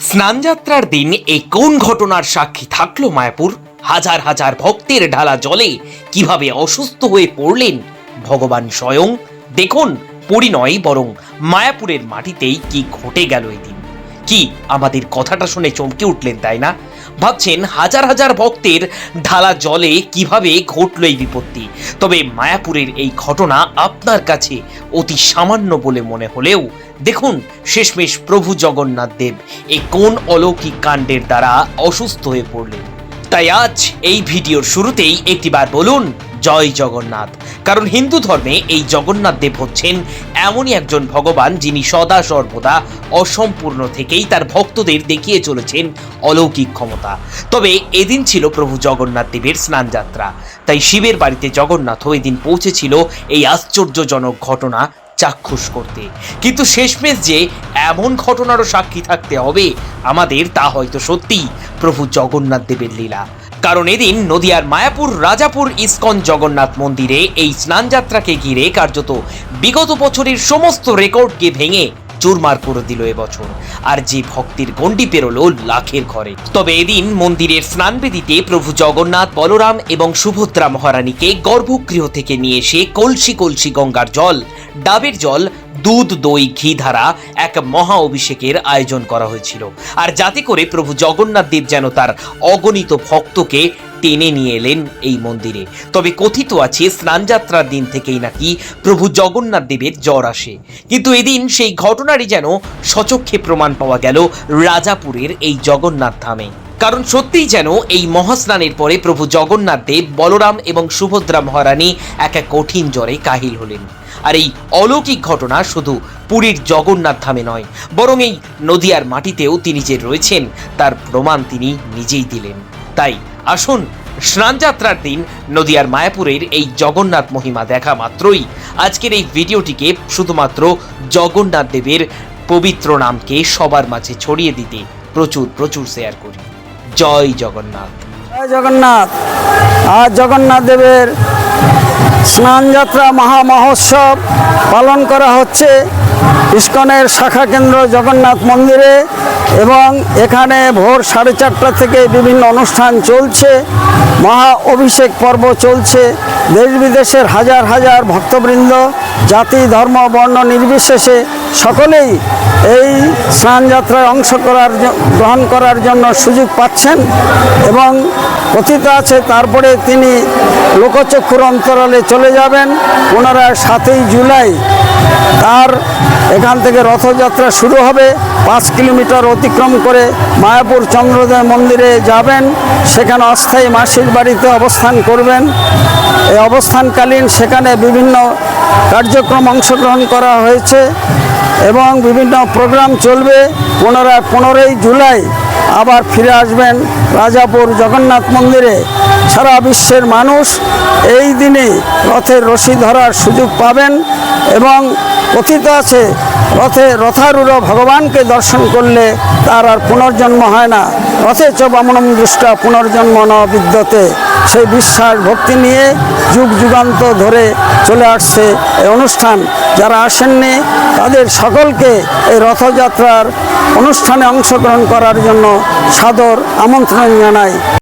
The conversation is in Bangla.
স্নানযাত্রার দিন এই কোন ঘটনার সাক্ষী থাকল মায়াপুর? হাজার হাজার ভক্তের ঢালা জলে কীভাবে অসুস্থ হয়ে পড়লেন ভগবান স্বয়ং? দেখুন পরিণয় বরং মায়াপুরের মাটিতেই কি ঘটে গেল এদিন কি আমাদের কথাটা শুনে চমকে উঠলেন, তাই না? ভাবছেন হাজার হাজার ভক্তের ঢালা জলে কীভাবে ঘটল এই বিপত্তি। তবে মায়াপুরের এই ঘটনা আপনার কাছে অতি সামান্য বলে মনে হলেও দেখুন, শেষমেশ প্রভু জগন্নাথ দেব এই কোন অলৌকিক কাণ্ডের দ্বারা অসুস্থ হয়ে পড়লেন। তাই আজ এই ভিডিওর শুরুতেই একটিবার বলুন, জয় জগন্নাথ। কারণ হিন্দু ধর্মে এই জগন্নাথ দেব হচ্ছেন এমনই একজন ভগবান যিনি সদা সর্বদা অসম্পূর্ণ থেকেই তার ভক্তদের দেখিয়ে চলেছেন অলৌকিক ক্ষমতা। তবে এদিন ছিল প্রভু জগন্নাথ দেবের স্নানযাত্রা। তাই শিবের বাড়িতে জগন্নাথও এদিন পৌঁছেছিল এই আশ্চর্যজনক ঘটনা চাক্ষুষ করতে। কিন্তু শেষমেশ যে এমন ঘটনারও সাক্ষী থাকতে হবে, আমাদের তা হয়তো সত্যি। প্রভু জগন্নাথ দেবের লীলা। কারণ এদিন নদিয়ার মায়াপুর, রাজাপুর, ইস্কন জগন্নাথ মন্দিরে এই স্নানযাত্রাকে ঘিরে কার্যত বিগত বছরের সমস্ত রেকর্ডকে ভেঙে চুরমার করে দিল এবছর। আর যে ভক্তির গণ্ডি পেরোলো লাখের ঘরে। তবে এদিন মন্দিরের স্নানবেদিতে প্রভু জগন্নাথ, বলরাম এবং সুভদ্রা মহারানীকে গর্ভগৃহ থেকে নিয়ে এসে কলসি কলসি গঙ্গার জল, ডাবের জল, দুধ, দই, ঘি ধারা এক মহা অভিষেকের আয়োজন করা হয়েছিল। আর যাতে করে প্রভু জগন্নাথ দেব যেন তার অগণিত ভক্তকে টেনে নিয়ে এলেন এই মন্দিরে। তবে কথিত আছে, স্নানযাত্রার দিন থেকেই নাকি প্রভু জগন্নাথ দেবের জ্বর আসে। কিন্তু এদিন সেই ঘটনারই যেন সচক্ষে প্রমাণ পাওয়া গেল রাজাপুরের এই জগন্নাথ ধামে। কারণ সত্যিই যেন এই মহাস্নানের পরে প্রভু জগন্নাথ দেব, বলরাম এবং সুভদ্রা মহারানী এক এক কঠিন জ্বরে কাহিল হলেন। আর এই অলৌকিক ঘটনা শুধু পুরীর জগন্নাথ ধামে নয়, বরং এই নদিয়ার মাটিতেও তিনি যে রয়েছেন, তার প্রমাণ তিনি নিজেই দিলেন। তাই আসুন, স্নানযাত্রার দিন নদিয়ার মায়াপুরের এই জগন্নাথ মহিমা দেখা মাত্রই। আজকের এই ভিডিওটিকে শুধুমাত্র জগন্নাথ দেবের পবিত্র নামকে সবার মাঝে ছড়িয়ে দিতে প্রচুর প্রচুর শেয়ার করি। জয় জগন্নাথ। জয় জগন্নাথ। আজ জগন্নাথ দেবের স্নানযাত্রা মহা মহোৎসব পালন করা হচ্ছে। ইস্কনের শাখা কেন্দ্র জগন্নাথ মন্দিরে। এবং এখানে ভোর সাড়ে চারটা থেকে বিভিন্ন অনুষ্ঠান চলছে। মহা অভিষেক পর্ব চলছে। দেশ বিদেশের হাজার হাজার ভক্তবৃন্দ, জাতি, ধর্ম, বর্ণ নির্বিশেষে সকলেই এই স্নানযাত্রায় অংশ করার গ্রহণ করার জন্য সুযোগ পাচ্ছেন এবং কথিত আছে তারপরে তিনি লোকচক্ষুর অন্তরালে চলে যাবেন। ওনারা সাতই জুলাই তার এখান থেকে রথযাত্রা শুরু হবে। পাঁচ কিলোমিটার অতিক্রম করে মায়াপুর চন্দ্রোদয় মন্দিরে যাবেন। সেখানে অস্থায়ী মাসির বাড়িতে অবস্থান করবেন। এই অবস্থানকালীন সেখানে বিভিন্ন কার্যক্রম অংশগ্রহণ করা হয়েছে। এবং বিভিন্ন প্রোগ্রাম চলবে। পুনরায় পনেরোই জুলাই আবার ফিরে আসবেন রাজাপুর জগন্নাথ মন্দিরে। সারা বিশ্বের মানুষ এই দিনে রথের রশি ধরার সুযোগ পাবেন এবং কথিত আছে, রথে রথারূঢ় ভগবানকে দর্শন করলে তার আর পুনর্জন্ম হয় না। রথে চ বামনম দৃষ্টা পুনর্জন্ম ন বিদ্যতে। সেই বিশ্বাস ভক্তি নিয়ে যুগ যুগান্ত ধরে চলে আসছে এই অনুষ্ঠান। যারা আসেননি তাদের সকলকে এই রথযাত্রার অনুষ্ঠানে অংশগ্রহণ করার জন্য সাদর আমন্ত্রণ জানাই।